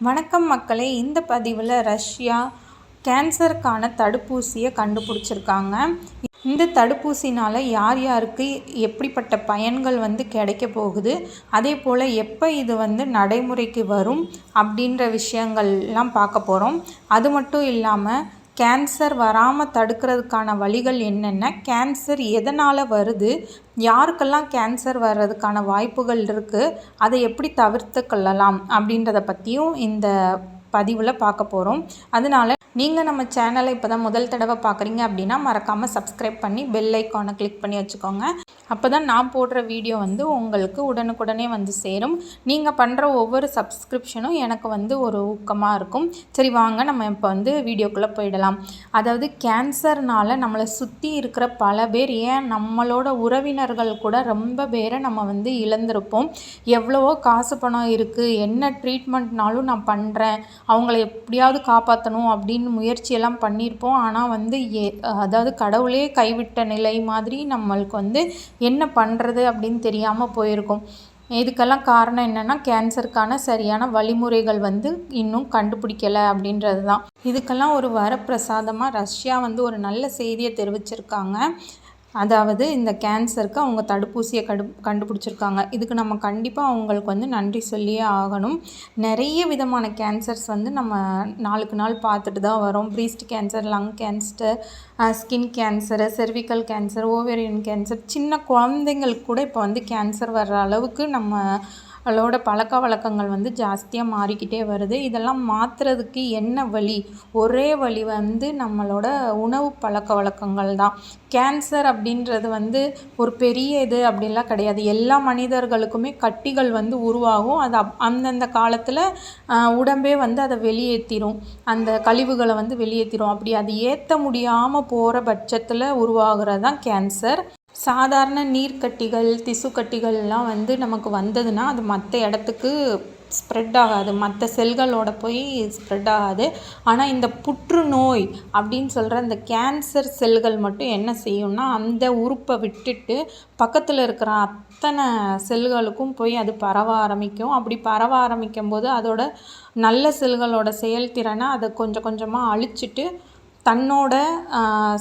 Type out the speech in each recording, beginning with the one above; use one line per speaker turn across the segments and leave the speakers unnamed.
வணக்கம் மக்களே இந்த பதிவில் ரஷ்யா கேன்சருக்கான தடுப்பூசியை கண்டுபிடிச்சிருக்காங்க. இந்த தடுப்பூசினால் யார் யாருக்கு எப்படிப்பட்ட பயன்கள் வந்து கிடைக்க போகுது அதே போல் எப்போ இது வந்து நடைமுறைக்கு வரும் அப்படின்ற விஷயங்கள்லாம் பார்க்க போகிறோம் அது மட்டும் இல்லாமல் கேன்சர் வராமல் தடுக்கிறதுக்கான வழிகள் என்னென்ன? கேன்சர் எதனால் வருது? யாருக்கெல்லாம் கேன்சர் வர்றதுக்கான வாய்ப்புகள் இருக்குது அதை எப்படி தவிர்த்து கொள்ளலாம் அப்படின்றத பற்றியும் இந்த பதிவில் பார்க்க போகிறோம் அதனால நீங்கள் நம்ம சேனலை இப்போ தான் முதல் தடவை பார்க்குறீங்க அப்படின்னா மறக்காமல் சப்ஸ்கிரைப் பண்ணி பெல் ஐக்கானை கிளிக் பண்ணி வச்சுக்கோங்க. அப்போ தான் நான் போடுற வீடியோ வந்து உங்களுக்கு உடனுக்குடனே வந்து சேரும். நீங்கள் பண்ணுற ஒவ்வொரு சப்ஸ்கிரிப்ஷனும் எனக்கு வந்து ஒரு ஊக்கமாக இருக்கும். சரி வாங்க நம்ம இப்போ வந்து வீடியோக்குள்ளே போயிடலாம். அதாவது கேன்சர்னால் நம்மளை சுற்றி இருக்கிற பல பேர் ஏன் நம்மளோட உறவினர்கள் கூட ரொம்ப பேரை நம்ம வந்து இழந்திருப்போம். எவ்வளவோ காசு பணம் இருக்குது என்ன ட்ரீட்மெண்ட்னாலும் நான் பண்ணுறேன் அவங்கள எப்படியாவது காப்பாற்றணும் அப்படின்னு முயற்சியெல்லாம் பண்ணியிருப்போம். ஆனால் வந்து ஏ அதாவது கடவுளே கைவிட்ட நிலை மாதிரி நம்மளுக்கு வந்து என்ன பண்ணுறது அப்படின்னு தெரியாமல் போயிருக்கும். இதுக்கெல்லாம் காரணம் என்னென்னா கேன்சருக்கான சரியான வழிமுறைகள் வந்து இன்னும் கண்டுபிடிக்கலை அப்படின்றது தான். இதுக்கெல்லாம் ஒரு வரப்பிரசாதமாக ரஷ்யா வந்து ஒரு நல்ல செய்தியை தெரிவிச்சிருக்காங்க. அதாவது இந்த கேன்சருக்கு அவங்க தடுப்பூசியை கடு கண்டுபிடிச்சிருக்காங்க. இதுக்கு நம்ம கண்டிப்பாக அவங்களுக்கு வந்து நன்றி சொல்லியே ஆகணும். நிறைய விதமான கேன்சர்ஸ் வந்து நம்ம நாளுக்கு நாள் பார்த்துட்டு தான் வரோம். Breast cancer lung cancer skin cancer cervical cancer ovarian cancer சின்ன குழந்தைங்களுக்கு கூட இப்போ வந்து கேன்சர் வர்ற அளவுக்கு நம்ம அவளோட பழக்க வழக்கங்கள் வந்து ஜாஸ்தியாக மாறிக்கிட்டே வருது. இதெல்லாம் மாற்றுறதுக்கு என்ன வழி? ஒரே வழி வந்து நம்மளோட உணவு பழக்க வழக்கங்கள் தான். கேன்சர் அப்படின்றது வந்து ஒரு பெரிய இது அப்படின்லாம் கிடையாது. எல்லா மனிதர்களுக்குமே கட்டிகள் வந்து உருவாகும். அது அப் அந்தந்த காலத்தில் உடம்பே வந்து அதை வெளியேற்றிடும் அந்த கழிவுகளை வந்து வெளியேற்றிடும் அப்படி அது ஏற்ற முடியாமல் போகிற பட்சத்தில் உருவாகிறது தான் கேன்சர். சாதாரண நீர்க்கட்டிகள் திசு கட்டிகள்லாம் வந்து நமக்கு வந்ததுன்னா அது மற்ற இடத்துக்கு ஸ்ப்ரெட் ஆகாது. மற்ற செல்களோட போய் ஸ்ப்ரெட் ஆகாது. ஆனால் இந்த புற்றுநோய் அப்படின்னு சொல்கிற இந்த கேன்சர் செல்கள் மட்டும் என்ன செய்யும்னா அந்த உறுப்பை விட்டுட்டு பக்கத்தில் இருக்கிற அத்தனை செல்களுக்கும் போய் அது பரவ ஆரம்பிக்கும். அப்படி பரவ ஆரம்பிக்கும் போது அதோட நல்ல செல்களோட செயல்திறனை அதை கொஞ்சம் கொஞ்சமாக அழிச்சிட்டு தன்னோட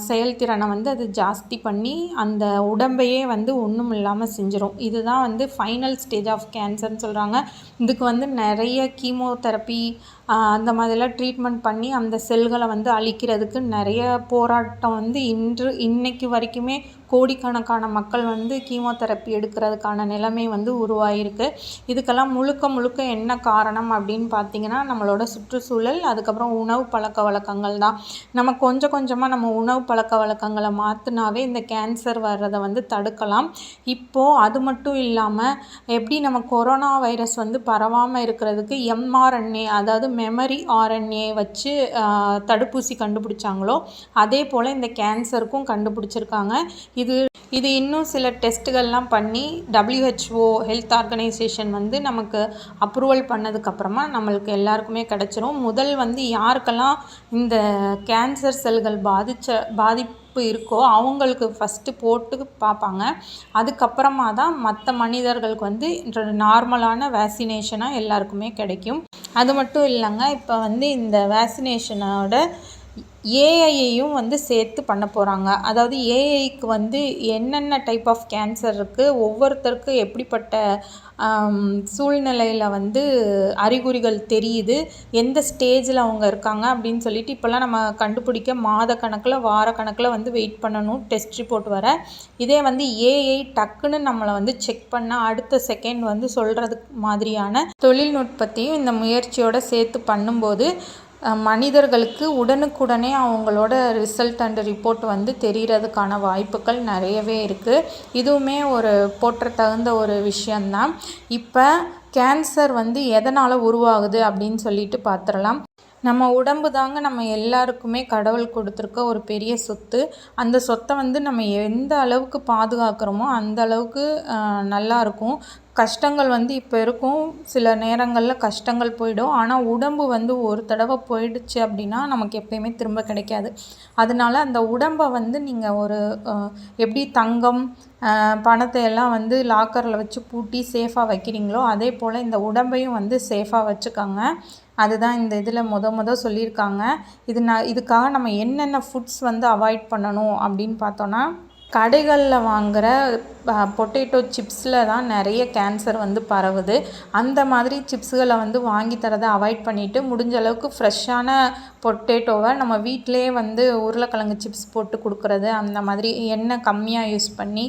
செயல்திறனை வந்து அது ஜாஸ்தி பண்ணி அந்த உடம்பையே வந்து ஒன்றும் இல்லாமல் செஞ்சிடும் இதுதான் வந்து ஃபைனல் ஸ்டேஜ் ஆஃப் கேன்சர்னு சொல்கிறாங்க இதுக்கு வந்து நிறைய கீமோதெரப்பி அந்த மாதிரிலாம் ட்ரீட்மெண்ட் பண்ணி அந்த செல்களை வந்து அழிக்கிறதுக்கு நிறைய போராட்டம் வந்து இன்று இன்றைக்கு வரைக்குமே கோடிக்கணக்கான மக்கள் வந்து கீமோதெரப்பி எடுக்கிறதுக்கான நிலைமை வந்து உருவாகிருக்கு இதுக்கெல்லாம் முழுக்க முழுக்க என்ன காரணம் அப்படின்னு பார்த்தீங்கன்னா நம்மளோட சுற்றுச்சூழல் அதுக்கப்புறம் உணவு பழக்க வழக்கங்கள் தான். நம்ம கொஞ்சம் கொஞ்சமாக நம்ம உணவு பழக்க வழக்கங்களை மாற்றினாவே இந்த கேன்சர் வர்றதை வந்து தடுக்கலாம். இப்போது அது மட்டும் இல்லாமல் எப்படி நம்ம கொரோனா வைரஸ் வந்து பரவாமல் இருக்கிறதுக்கு எம்ஆர்என்ஏ அதாவது மெமரி ஆர்என்ஏ வச்சு தடுப்பூசி கண்டுபிடிச்சாங்களோ அதே போல் இந்த கேன்சருக்கும் கண்டுபிடிச்சிருக்காங்க. இது இது இன்னும் சில டெஸ்ட்டுகள்லாம் பண்ணி டபிள்யூஹெச்ஓ ஹெல்த் ஆர்கனைசேஷன் வந்து நமக்கு அப்ரூவல் பண்ணதுக்கப்புறமா நம்மளுக்கு எல்லாருக்குமே கிடச்சிரும். முதல் வந்து யாருக்கெல்லாம் இந்த கேன்சர் செல்கள் பாதித்த பாதிப்பு இருக்கோ அவங்களுக்கு ஃபஸ்ட்டு போட்டு பார்ப்பாங்க. அதுக்கப்புறமா தான் மற்ற மனிதர்களுக்கு வந்து நார்மலான வேக்சினேஷனாக எல்லாருக்குமே கிடைக்கும். அது மட்டும் இல்லைங்க இப்போ வந்து இந்த வேக்சினேஷனோட ஏஐயையும் வந்து சேர்த்து பண்ண போகிறாங்க அதாவது ஏஐக்கு வந்து என்னென்ன டைப் ஆஃப் கேன்சர் இருக்குது ஒவ்வொருத்தருக்கும் எப்படிப்பட்ட சூழ்நிலையில் வந்து அறிகுறிகள் தெரியுது எந்த ஸ்டேஜில் அவங்க இருக்காங்க அப்படின்னு சொல்லிட்டு இப்போல்லாம் நம்ம கண்டுபிடிக்க மாத கணக்கில் வார கணக்கில் வந்து வெயிட் பண்ணணும் டெஸ்ட் ரிப்போர்ட் வர. இதே வந்து ஏஐ டக்குன்னு நம்மளை வந்து செக் பண்ண அடுத்த செகண்ட் வந்து சொல்கிறதுக்கு மாதிரியான தொழில்நுட்பத்தையும் இந்த முயற்சியோடு சேர்த்து பண்ணும்போது மனிதர்களுக்கு உடனுக்குடனே அவங்களோட ரிசல்ட் அண்ட் ரிப்போர்ட் வந்து தெரிகிறதுக்கான வாய்ப்புகள் நிறையவே இருக்குது இதுவுமே ஒரு போற்ற தகுந்த ஒரு விஷயந்தான் இப்போ கேன்சர் வந்து எதனால் உருவாகுது அப்படின்னு சொல்லிட்டு பார்த்துடலாம் நம்ம உடம்பு தாங்க நம்ம எல்லாருக்குமே கடவுள் கொடுத்துருக்க ஒரு பெரிய சொத்து. அந்த சொத்தை வந்து நம்ம எந்த அளவுக்கு பாதுகாக்கிறோமோ அந்த அளவுக்கு நல்லாயிருக்கும் கஷ்டங்கள் வந்து இப்போ இருக்கும். சில நேரங்களில் கஷ்டங்கள் போயிடும். ஆனால் உடம்பு வந்து ஒரு தடவை போயிடுச்சு அப்படின்னா நமக்கு எப்பயுமே திரும்ப கிடைக்காது. அதனால அந்த உடம்பை வந்து நீங்கள் ஒரு எப்படி தங்கம் பணத்தை எல்லாம் வந்து லாக்கரில் வச்சு பூட்டி சேஃபாக வைக்கிறீங்களோ அதே போல் இந்த உடம்பையும் வந்து சேஃபாக வச்சுக்கோங்க. அதுதான் இந்த இதில் முத முத சொல்லியிருக்காங்க. இது நான் இதுக்காக நம்ம என்னென்ன ஃபுட்ஸ் வந்து அவாய்ட் பண்ணணும் அப்படின்னு பார்த்தோன்னா கடைகளில் வாங்குகிற பொட்டேட்டோ சிப்ஸில் தான் நிறைய கேன்சர் வந்து பரவுது. அந்த மாதிரி சிப்ஸுகளை வந்து வாங்கி தரதை அவாய்ட் பண்ணிவிட்டு முடிஞ்ச அளவுக்கு ஃப்ரெஷ்ஷான பொட்டேட்டோவை நம்ம வீட்டிலேயே வந்து உருளைக்கிழங்கு சிப்ஸ் போட்டு கொடுக்குறது அந்த மாதிரி எண்ணெய் கம்மியாக யூஸ் பண்ணி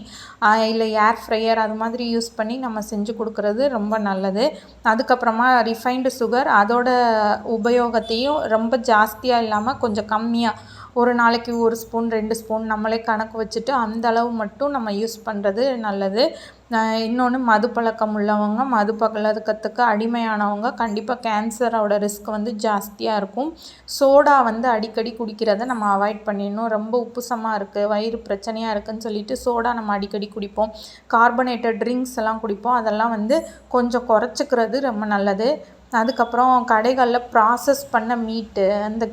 இல்லை ஏர் ஃப்ரையர் அது மாதிரி யூஸ் பண்ணி நம்ம செஞ்சு கொடுக்குறது ரொம்ப நல்லது. அதுக்கப்புறமா ரிஃபைன்டு சுகர் அதோட உபயோகத்தையும் ரொம்ப ஜாஸ்தியாக இல்லாமல் கொஞ்சம் கம்மியாக ஒரு நாளைக்கு ஒரு ஸ்பூன் ரெண்டு ஸ்பூன் நம்மளே கணக்கு வச்சுட்டு அந்த அளவு மட்டும் நம்ம யூஸ் பண்ணுறது நல்லது. இன்னொன்று மது பழக்கம் உள்ளவங்க மது பழக்கத்துக்கு அடிமையானவங்க கண்டிப்பாக கேன்சரோட ரிஸ்க் வந்து ஜாஸ்தியாக இருக்கும். சோடா வந்து அடிக்கடி குடிக்கிறத நம்ம அவாய்ட் பண்ணிடணும். ரொம்ப உப்புசமாக இருக்குது வயிறு பிரச்சனையாக இருக்குதுன்னு சொல்லிட்டு சோடா நம்ம அடிக்கடி குடிப்போம். கார்பனேட்டட் ட்ரிங்க்ஸ் எல்லாம் குடிப்போம். அதெல்லாம் வந்து கொஞ்சம் குறைச்சிக்கிறது ரொம்ப நல்லது. அதுக்கப்புறம் கடைகளில் ப்ராசஸ் பண்ண மீட்டு அந்த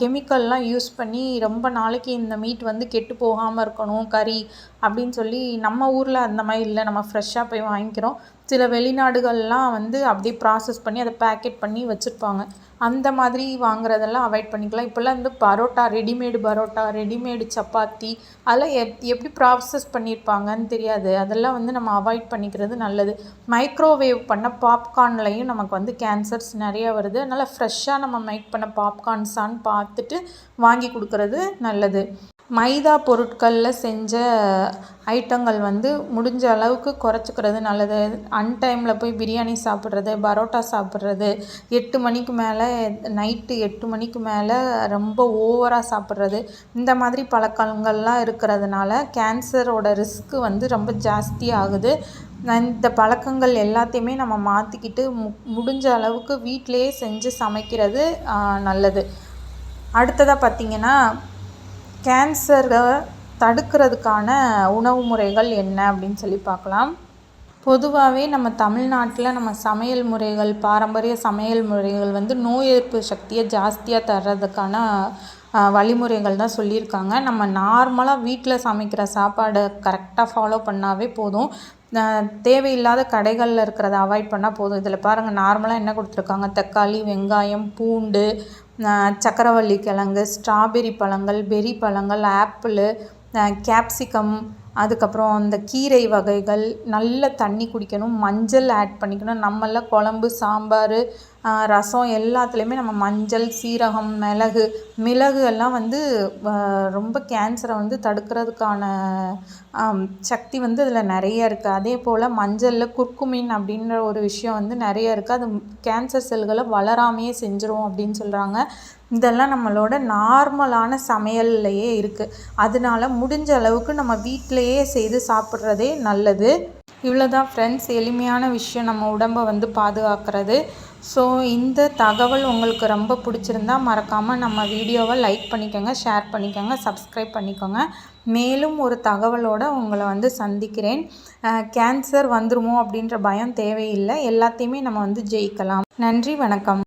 கெமிக்கல்லாம் யூஸ் பண்ணி ரொம்ப நாளைக்கு இந்த மீட் வந்து கெட்டு போகாமல் இருக்கணும் கறி அப்படின்னு சொல்லி நம்ம ஊரில் அந்த மாதிரி இல்லை. நம்ம ஃப்ரெஷ்ஷாக போய் வாங்கிக்கிறோம். சில வெளிநாடுகள்லாம் வந்து அப்படியே ப்ராசஸ் பண்ணி அதை பேக்கெட் பண்ணி வச்சுருப்பாங்க. அந்த மாதிரி வாங்குறதெல்லாம் அவாய்ட் பண்ணிக்கலாம். இப்போல்லாம் வந்து பரோட்டா ரெடிமேடு பரோட்டா ரெடிமேடு சப்பாத்தி அதெல்லாம் எப் எப்படி ப்ராசஸ் பண்ணியிருப்பாங்கன்னு தெரியாது. அதெல்லாம் வந்து நம்ம அவாய்ட் பண்ணிக்கிறது நல்லது. மைக்ரோவேவ் பண்ண பாப்கார்ன்லையும் நமக்கு வந்து கேன்சர்ஸ் நிறையா வருது. அதனால் ஃப்ரெஷ்ஷாக நம்ம மேக் பண்ண பாப்கார்ன்ஸான்னு பார்த்துட்டு வாங்கி கொடுக்குறது நல்லது. மைதா பொருட்களில் செஞ்ச ஐட்டங்கள் வந்து முடிஞ்ச அளவுக்கு குறைச்சிக்கிறது நல்லது. அன்டைமில் போய் பிரியாணி சாப்பிட்றது பரோட்டா சாப்பிட்றது எட்டு மணிக்கு மேலே நைட்டு எட்டு மணிக்கு மேலே ரொம்ப ஓவராக சாப்பிட்றது. இந்த மாதிரி பழக்கங்கள்லாம் இருக்கிறதுனால கேன்சரோட ரிஸ்க்கு வந்து ரொம்ப ஜாஸ்தி ஆகுது. இந்த பழக்கங்கள் எல்லாத்தையுமே நம்ம மாற்றிக்கிட்டு மு முடிஞ்ச அளவுக்கு வீட்டிலையே செஞ்சு சமைக்கிறது நல்லது. அடுத்ததாக பார்த்திங்கன்னா கேன்சரை தடுக்கிறதுக்கான உணவு முறைகள் என்ன அப்படின்னு சொல்லி பார்க்கலாம். பொதுவாகவே நம்ம தமிழ்நாட்டில் நம்ம சமையல் முறைகள் பாரம்பரிய சமையல் முறைகள் வந்து நோய் எதிர்ப்பு சக்தியை ஜாஸ்தியாக தர்றதுக்கான வழிமுறைகள் தான் சொல்லியிருக்காங்க. நம்ம நார்மலாக வீட்டில் சமைக்கிற சாப்பாடை கரெக்டாக ஃபாலோ பண்ணாவே போதும். தேவையில்லாத கடைகளில் இருக்கிறத அவாய்ட் பண்ணால் போதும். இதில் பாருங்கள் நார்மலாக என்ன கொடுத்துருக்காங்க? தக்காளி வெங்காயம் பூண்டு சக்கரவள்ளி கிழங்கு ஸ்ட்ராபெரி பழங்கள் பெரி பழங்கள் ஆப்பிளு கேப்சிகம் அதுக்கப்புறம் அந்த கீரை வகைகள் நல்ல தண்ணி குடிக்கணும் மஞ்சள் ஆட் பண்ணிக்கணும். நம்மளாம் குழம்பு சாம்பார் ரசம் எல்லாத்துலேயுமே நம்ம மஞ்சள் சீரகம் மிளகு மிளகு எல்லாம் வந்து ரொம்ப கேன்சரை வந்து தடுக்கிறதுக்கான சக்தி வந்து அதில் நிறைய இருக்குது அதே போல் மஞ்சளில் குர்குமின் அப்படின்ற ஒரு விஷயம் வந்து நிறைய இருக்குது அது கேன்சர் செல்களை வளராமையே செஞ்சிரும் அப்படின்னு சொல்கிறாங்க இதெல்லாம் நம்மளோட நார்மலான சமையல்லையே இருக்குது அதனால முடிஞ்ச அளவுக்கு நம்ம வீட்டிலையே செய்து சாப்பிட்றதே நல்லது. இவ்வளோ தான் ஃப்ரெண்ட்ஸ் எளிமையான விஷயம். நம்ம உடம்பை வந்து பாதுகாக்கிறது. ஸோ இந்த தகவல் உங்களுக்கு ரொம்ப பிடிச்சிருந்தா மறக்காமல் நம்ம வீடியோவை லைக் பண்ணிக்கோங்க ஷேர் பண்ணிக்கோங்க சப்ஸ்கிரைப் பண்ணிக்கோங்க. மேலும் ஒரு தகவலோடு உங்களை வந்து சந்திக்கிறேன். கேன்சர் வந்துருமோ அப்படின்ற பயம் தேவையில்லை. எல்லாத்தையுமே நம்ம வந்து ஜெயிக்கலாம். நன்றி வணக்கம்.